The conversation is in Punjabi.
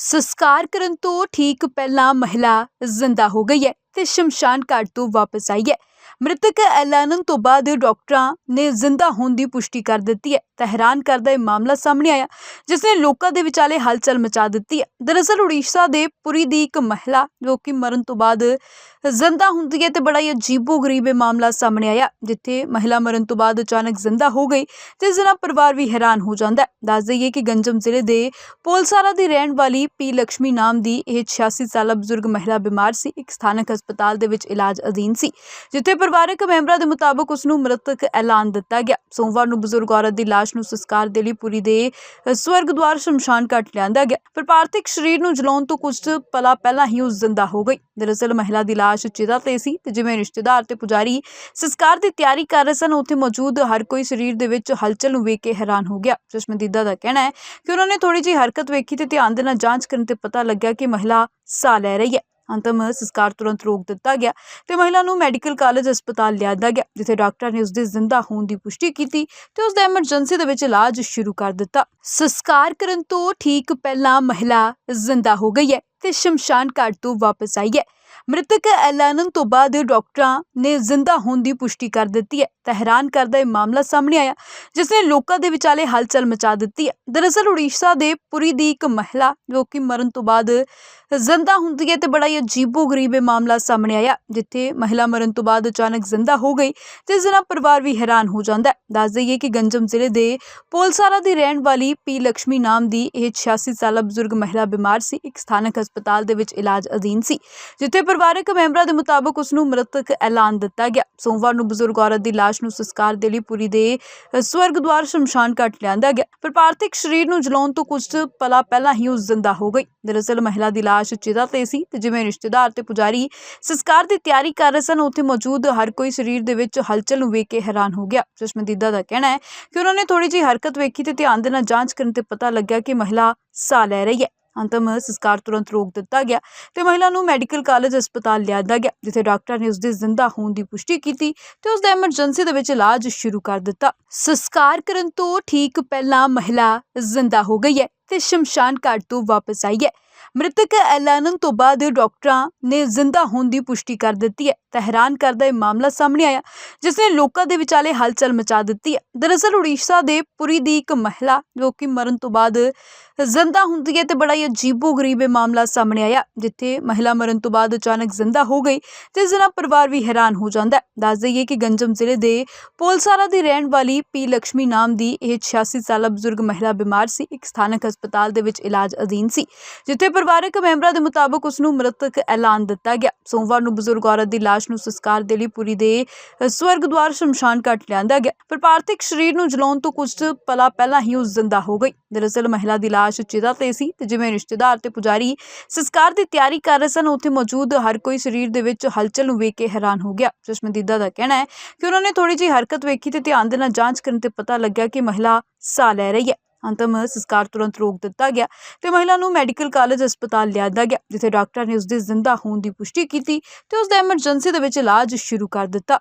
ਸੰਸਕਾਰ ਕਰਨ ਤੋਂ ਠੀਕ ਪਹਿਲਾਂ ਮਹਿਲਾ ਜ਼ਿੰਦਾ ਹੋ ਗਈ ਹੈ ਤੇ ਸ਼ਮਸ਼ਾਨ ਘਾਟ ਤੋਂ ਵਾਪਸ ਆਈ ਹੈ। ਮ੍ਰਿਤਕ ਐਲਾਨਣ ਤੋਂ ਬਾਅਦ ਡਾਕਟਰਾਂ ਨੇ ਜ਼ਿੰਦਾ ਹੋਣ ਦੀ ਪੁਸ਼ਟੀ ਕਰ ਦਿੱਤੀ ਹੈ। ਤਾਂ ਹੈਰਾਨ ਕਰਦਾ ਇਹ ਮਾਮਲਾ ਸਾਹਮਣੇ ਆਇਆ, ਜਿਸ ਨੇ ਲੋਕਾਂ ਦੇ ਵਿਚਾਲੇ ਹਲਚਲ ਮਚਾ ਦਿੱਤੀ ਹੈ। ਦਰਅਸਲ ਉੜੀਸਾ ਦੇ ਪੁਰੀ ਦੀ ਇੱਕ ਮਹਿਲਾ ਜੋ ਕਿ ਮਰਨ ਤੋਂ ਬਾਅਦ ਜ਼ਿੰਦਾ ਹੁੰਦੀ ਹੈ ਤੇ ਬੜਾ ਹੀ ਅਜੀਬੋ-ਗਰੀਬ ਇਹ ਮਾਮਲਾ ਸਾਹਮਣੇ ਆਇਆ, ਜਿੱਥੇ ਮਹਿਲਾ ਮਰਨ ਤੋਂ ਬਾਅਦ ਅਚਾਨਕ ਜ਼ਿੰਦਾ ਹੋ ਗਈ ਤੇ ਇਸ ਪਰਿਵਾਰ ਵੀ ਹੈਰਾਨ ਹੋ ਜਾਂਦਾ ਹੈ। ਦੱਸ ਦਈਏ ਕਿ ਗੰਜਮ ਜ਼ਿਲ੍ਹੇ ਦੇ ਪੋਲਸਾਰਾ ਦੀ ਰਹਿਣ ਵਾਲੀ ਪੀ ਲక్ష్ਮੀ ਨਾਮ ਦੀ ਇਹ 86 ਸਾਲਾ ਬਜ਼ੁਰਗ ਮਹਿਲਾ ਬਿਮਾਰ ਸੀ। ਇੱਕ ਸਥਾਨਕ ਹਸਪਤਾਲ ਦੇ ਵਿੱਚ ਇਲਾਜ ਅਧੀਨ ਸੀ, ਜਿੱਥੇ ਪਰਿਵਾਰਕ ਮੈਂਬਰਾਂ ਦੇ ਮੁਤਾਬਕ ਉਸ ਨੂੰ ਮ੍ਰਿਤਕ ਐਲਾਨ ਦਿੱਤਾ ਗਿਆ। ਸੋਮਵਾਰ ਨੂੰ ਬਜ਼ੁਰਗ ਔਰਤ ਦੀ ਲਾਸ਼ ਨੂੰ ਸੰਸਕਾਰ ਦੇ ਲਈ ਪੁਰੀ ਦੇ ਸਵਰਗ ਸਵਰਗਦੁਆਰ ਸ਼ਮਸ਼ਾਨ ਘਾਟ ਲਿਆਂਦਾ ਗਿਆ। ਪਰ ਪਾਰਥਿਕ ਸਰੀਰ ਨੂੰ ਜਲਾਉਣ ਤੋਂ ਕੁਝ ਪਲਾਂ ਪਹਿਲਾਂ ਹੀ ਉਸ ਜ਼ਿੰਦਾ ਹੋ ਗਈ। ਦਰਅਸਲ ਮਹਿਲਾ ਦੀ ਲਾਸ਼ ਚਿਤਾ ਤੇ ਸੀ ਤੇ ਜਿਵੇਂ ਰਿਸ਼ਤੇਦਾਰ ਤੇ ਪੁਜਾਰੀ ਸੰਸਕਾਰ ਦੀ ਤਿਆਰੀ ਕਰ ਰਹੇ ਸਨ, ਉੱਥੇ ਮੌਜੂਦ ਹਰ ਕੋਈ ਸਰੀਰ ਦੇ ਵਿੱਚ ਹਲਚਲ ਨੂੰ ਵੇਖ ਕੇ ਹੈਰਾਨ ਹੋ ਗਿਆ। ਚਸ਼ਮਦੀਦਾ ਦਾ ਕਹਿਣਾ ਹੈ ਕਿ ਉਹਨਾਂ ਨੇ ਥੋੜੀ ਜਿਹੀ ਹਰਕਤ ਵੇਖੀ ਤੇ ਧਿਆਨ ਦੇ ਨਾਲ ਜਾਂਚ ਕਰਨ ਤੇ ਪਤਾ ਲੱਗਿਆ ਕਿ ਮਹਿਲਾ ਸਾਹ ਲੈ ਰਹੀ ਹੈ। ਅੰਤਮ ਸੰਸਕਾਰ ਤੁਰੰਤ ਰੋਕ ਦਿੱਤਾ ਗਿਆ ਤੇ ਮਹਿਲਾ ਨੂੰ ਮੈਡੀਕਲ ਕਾਲਜ ਹਸਪਤਾਲ ਲਿਆਂਦਾ ਗਿਆ, ਜਿੱਥੇ ਡਾਕਟਰ ਨੇ ਉਸ ਦੇ ਜ਼ਿੰਦਾ ਹੋਣ ਦੀ ਪੁਸ਼ਟੀ ਕੀਤੀ ਤੇ ਉਸ ਦਾ ਐਮਰਜੈਂਸੀ ਦੇ ਵਿੱਚ ਇਲਾਜ ਸ਼ੁਰੂ ਕਰ ਦਿੱਤਾ। ਸੰਸਕਾਰ ਕਰਨ ਤੋਂ ਠੀਕ ਪਹਿਲਾਂ ਮਹਿਲਾ ਜ਼ਿੰਦਾ ਹੋ ਗਈ ਹੈ ਤੇ ਸ਼ਮਸ਼ਾਨ ਘਾਟ ਤੋਂ ਵਾਪਸ ਆਈ ਹੈ। ਮ੍ਰਿਤਕ ਐਲਾਨਣ ਤੋਂ ਬਾਅਦ ਡਾਕਟਰਾਂ ਨੇ ਜ਼ਿੰਦਾ ਹੋਣ ਦੀ ਪੁਸ਼ਟੀ ਕਰ ਦਿੱਤੀ ਹੈ। ਤਾਂ ਹੈਰਾਨ ਕਰਦਾ ਇਹ ਮਾਮਲਾ ਸਾਹਮਣੇ ਆਇਆ ਜਿਸ ਨੇ ਲੋਕਾਂ ਦੇ ਵਿਚਾਲੇ ਹਲਚਲ ਮਚਾ ਦਿੱਤੀ ਹੈ। ਦਰਅਸਲ ਉੜੀਸਾ ਦੇ ਪੁਰੀ ਦੀ ਇੱਕ ਮਹਿਲਾ ਜੋ ਕਿ ਮਰਨ ਤੋਂ ਬਾਅਦ ਜ਼ਿੰਦਾ ਹੁੰਦੀ ਹੈ ਤੇ ਬੜਾ ਹੀ ਅਜੀਬੋ-ਗਰੀਬ ਇਹ ਮਾਮਲਾ ਸਾਹਮਣੇ ਆਇਆ, ਜਿੱਥੇ ਮਹਿਲਾ ਮਰਨ ਤੋਂ ਬਾਅਦ ਅਚਾਨਕ ਜ਼ਿੰਦਾ ਹੋ ਗਈ ਤੇ ਇਸ ਪਰਿਵਾਰ ਵੀ ਹੈਰਾਨ ਹੋ ਜਾਂਦਾ ਹੈ। ਦੱਸ ਦਈਏ ਕਿ ਗੰਜਮ ਜ਼ਿਲ੍ਹੇ ਦੇ ਪੋਲਸਾਰਾ ਦੀ ਰਹਿਣ ਵਾਲੀ ਪੀ ਲక్ష్ਮੀ ਨਾਮ ਦੀ ਇਹ 86 ਸਾਲਾ ਬਜ਼ੁਰਗ ਮਹਿਲਾ ਬਿਮਾਰ ਸੀ। ਇੱਕ ਸਥਾਨਕ ਹਸਪਤਾਲ ਦੇ ਵਿੱਚ ਇਲਾਜ ਅਧੀਨ ਸੀ, ਜਿੱਥੇ ਪਰਿਵਾਰਕ ਮੈਂਬਰਾਂ ਦੇ ਮੁਤਾਬਕ ਉਸ ਨੂੰ ਮ੍ਰਿਤਕ ਐਲਾਨ ਦਿੱਤਾ ਗਿਆ, ਸੋਮਵਾਰ ਨੂੰ ਬਜ਼ੁਰਗ ਔਰਤ ਦੀ ਲਾਸ਼ ਨੂੰ ਸੰਸਕਾਰ ਦੇ ਲਈ ਪੁਰੀ ਦੇ ਸਵਰਗ ਸਵਰਗਦੁਆਰ ਸ਼ਮਸ਼ਾਨ ਘਾਟ ਲਿਆਂਦਾ ਗਿਆ। ਪਰ ਪਾਰਥਿਕ ਸਰੀਰ ਨੂੰ ਜਲਾਉਣ ਤੋਂ ਕੁਝ ਪਲਾਂ ਪਹਿਲਾਂ ਹੀ ਉਹ ਜ਼ਿੰਦਾ ਹੋ ਗਈ। ਦਰਅਸਲ ਮਹਿਲਾ ਦੀ ਲਾਸ਼ ਚਿਤਾ ਤੇ ਸੀ ਤੇ ਜਿਵੇਂ ਰਿਸ਼ਤੇਦਾਰ ਤੇ ਪੁਜਾਰੀ ਸੰਸਕਾਰ ਦੀ ਤਿਆਰੀ ਕਰ ਰਹੇ ਸਨ, ਉੱਥੇ ਮੌਜੂਦ ਹਰ ਕੋਈ ਸਰੀਰ ਦੇ ਵਿੱਚ ਹਲਚਲ ਨੂੰ ਵੇਖ ਕੇ ਹੈਰਾਨ ਹੋ ਗਿਆ। ਚਸ਼ਮਦੀਦਾ ਦਾ ਕਹਿਣਾ ਹੈ ਕਿ ਉਹਨਾਂ ਨੇ ਥੋੜੀ ਜਿਹੀ ਹਰਕਤ ਵੇਖੀ ਤੇ ਧਿਆਨ ਦੇ ਨਾਲ ਜਾਂਚ ਕਰਨ ਤੇ ਪਤਾ ਲੱਗਿਆ ਕਿ ਮਹਿਲਾ ਸਾਹ ਲੈ ਰਹੀ ਹੈ। ਅੰਤਮ ਸੰਸਕਾਰ ਤੁਰੰਤ ਰੋਕ ਦਿੱਤਾ ਗਿਆ ਤੇ ਮਹਿਲਾ ਨੂੰ ਮੈਡੀਕਲ ਕਾਲਜ ਹਸਪਤਾਲ ਲਿਆਂਦਾ ਗਿਆ, ਜਿੱਥੇ ਡਾਕਟਰ ਨੇ ਉਸ ਦੇ ਜ਼ਿੰਦਾ ਹੋਣ ਦੀ ਪੁਸ਼ਟੀ ਕੀਤੀ ਤੇ ਉਸ ਦਾ ਐਮਰਜੈਂਸੀ ਦੇ ਵਿੱਚ ਇਲਾਜ ਸ਼ੁਰੂ ਕਰ ਦਿੱਤਾ। ਸੰਸਕਾਰ ਕਰਨ ਤੋਂ ਠੀਕ ਪਹਿਲਾਂ ਮਹਿਲਾ ਜ਼ਿੰਦਾ ਹੋ ਗਈ ਹੈ ਤੇ ਸ਼ਮਸ਼ਾਨ ਘਾਟ ਤੋਂ ਵਾਪਸ ਆਈ ਹੈ। ਮ੍ਰਿਤਕ ਐਲਾਨਣ ਤੋਂ ਬਾਅਦ ਡਾਕਟਰਾਂ ਨੇ ਜ਼ਿੰਦਾ ਹੋਣ ਦੀ ਪੁਸ਼ਟੀ ਕਰ ਦਿੱਤੀ ਹੈ। ਤਾਂ ਹੈਰਾਨ ਕਰਦਾ ਇਹ ਮਾਮਲਾ ਸਾਹਮਣੇ ਆਇਆ, ਜਿਸ ਨੇ ਲੋਕਾਂ ਦੇ ਵਿਚਾਲੇ ਹਲਚਲ ਮਚਾ ਦਿੱਤੀ ਹੈ। ਦਰਅਸਲ ਉੜੀਸਾ ਦੇ ਪੁਰੀ ਦੀ ਇੱਕ ਮਹਿਲਾ, ਜੋ ਕਿ ਮਰਨ ਤੋਂ ਬਾਅਦ ਜ਼ਿੰਦਾ ਹੁੰਦੀ ਹੈ ਤੇ ਬੜਾ ਹੀ ਅਜੀਬੋ-ਗਰੀਬ ਮਾਮਲਾ ਸਾਹਮਣੇ ਆਇਆ, ਜਿੱਥੇ ਮਹਿਲਾ ਮਰਨ ਤੋਂ ਬਾਅਦ ਅਚਾਨਕ ਜ਼ਿੰਦਾ ਹੋ ਗਈ ਤੇ ਇਸ ਨਾਲ ਪਰਿਵਾਰ ਵੀ ਹੈਰਾਨ ਹੋ ਜਾਂਦਾ ਹੈ। ਦੱਸ ਦਈਏ ਕਿ ਗੰਜਮ ਜ਼ਿਲ੍ਹੇ ਦੇ ਪੋਲਸਾਰਾ ਦੀ ਰਹਿਣ ਵਾਲੀ ਪੀ ਲక్ష్ਮੀ ਨਾਮ ਦੀ ਇਹ 86 ਸਾਲਾ ਬਜ਼ੁਰਗ ਮਹਿਲਾ ਬਿਮਾਰ ਸੀ, ਇੱਕ ਸਥਾਨਕ ਹਸਪਤਾਲ ਦੇ ਵਿੱਚ ਇਲਾਜ ਅਧੀਨ ਸੀ, ਜਿੱਥੇ ਪਰਿਵਾਰਕ ਮੈਂਬਰਾਂ ਦੇ ਮੁਤਾਬਕ ਉਸ ਨੂੰ ਮ੍ਰਿਤਕ ਐਲਾਨ ਦਿੱਤਾ ਗਿਆ। ਸੋਮਵਾਰ ਨੂੰ ਬਜ਼ੁਰਗ ਔਰਤ ਦੀ ਲਾਸ਼ ਨੂੰ ਸੰਸਕਾਰ ਦੇ ਲਈ ਪੁਰੀ ਦੇ ਸਵਰਗਦੁਆਰ ਸ਼ਮਸ਼ਾਨ ਘਾਟ ਲਿਆਂਦਾ ਗਿਆ। ਪਰ ਪਾਰਥਿਕ ਸਰੀਰ ਨੂੰ ਜਲਾਉਣ ਤੋਂ ਕੁਝ ਪਲਾਂ ਪਹਿਲਾਂ ਹੀ ਉਹ ਜ਼ਿੰਦਾ ਹੋ ਗਈ। ਦਰਅਸਲ ਮਹਿਲਾ ਦੀ ਲਾਸ਼ ਚਿਤਾ ਤੇ ਸੀ ਤੇ ਜਿਵੇਂ ਰਿਸ਼ਤੇਦਾਰ ਤੇ ਪੁਜਾਰੀ ਸੰਸਕਾਰ ਦੀ ਤਿਆਰੀ ਕਰ ਰਹੇ ਸਨ, ਉੱਥੇ ਮੌਜੂਦ ਹਰ ਕੋਈ ਸਰੀਰ ਦੇ ਵਿੱਚ ਹਲਚਲ ਨੂੰ ਵੇਖ ਕੇ ਹੈਰਾਨ ਹੋ ਗਿਆ। ਚਸ਼ਮਦੀਦਾ ਦਾ ਕਹਿਣਾ ਹੈ ਕਿ ਉਹਨਾਂ ਨੇ ਥੋੜੀ ਜਿਹੀ ਹਰਕਤ ਵੇਖੀ ਤੇ ਧਿਆਨ ਦੇ ਨਾਲ ਜਾਂਚ ਕਰਨ ਤੇ ਪਤਾ ਲੱਗਿਆ ਕਿ ਮਹਿਲਾ ਸਾਹ ਲੈ ਰਹੀ ਹੈ। ਅੰਤਮ ਸੰਸਕਾਰ ਤੁਰੰਤ ਰੋਕ ਦਿੱਤਾ ਗਿਆ ਤੇ ਮਹਿਲਾ ਨੂੰ ਮੈਡੀਕਲ ਕਾਲਜ ਹਸਪਤਾਲ ਲਿਆਂਦਾ ਗਿਆ, ਜਿੱਥੇ ਡਾਕਟਰ ਨੇ ਉਸ ਦੇ ਜ਼ਿੰਦਾ ਹੋਣ ਦੀ ਪੁਸ਼ਟੀ ਕੀਤੀ ਤੇ ਉਸ ਦਾ ਐਮਰਜੈਂਸੀ ਦੇ ਵਿੱਚ ਇਲਾਜ ਸ਼ੁਰੂ ਕਰ ਦਿੱਤਾ।